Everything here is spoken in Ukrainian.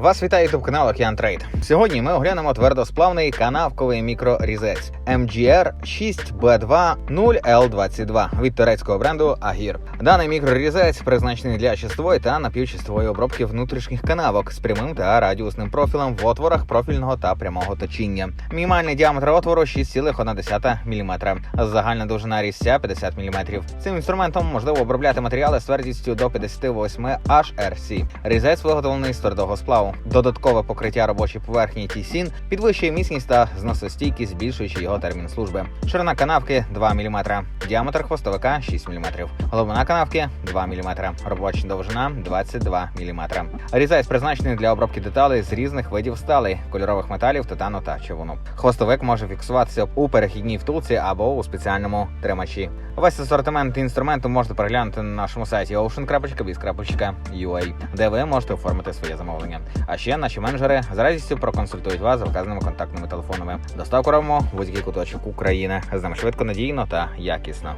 Вас вітає ютуб канал Океан Трейд. Сьогодні ми оглянемо твердосплавний канавковий мікрорізець MGR 6B2 0L22 від турецького бренду Agir. Даний мікрорізець призначений для чистової та напівчистової обробки внутрішніх канавок з прямим та радіусним профілем в отворах профільного та прямого точіння. Мінімальний діаметр отвору 6,1 мм. Загальна довжина різця 50 мм. Цим інструментом можливо обробляти матеріали з твердістю до 58 HRC. Різець виготовлений з твердого сплаву. Додаткове покриття робочої поверхні Тісін підвищує міцність та зносостійкість, збільшуючи його термін служби. Ширина канавки 2 мм, діаметр хвостовика 6 мм, глибина канавки 2 мм, робоча довжина 22 мм. Різець призначений для обробки деталей з різних видів сталей, кольорових металів, титану та човуну. Хвостовик може фіксуватися у перехідній втулці або у спеціальному тримачі. Весь асортимент інструменту можете переглянути на нашому сайті ocean.biz.ua, де ви можете оформити своє замовлення. А ще наші менеджери з радістю проконсультують вас за вказаними контактними телефонами. Доставку робимо в будь-який куточок України з нами швидко, надійно та якісно.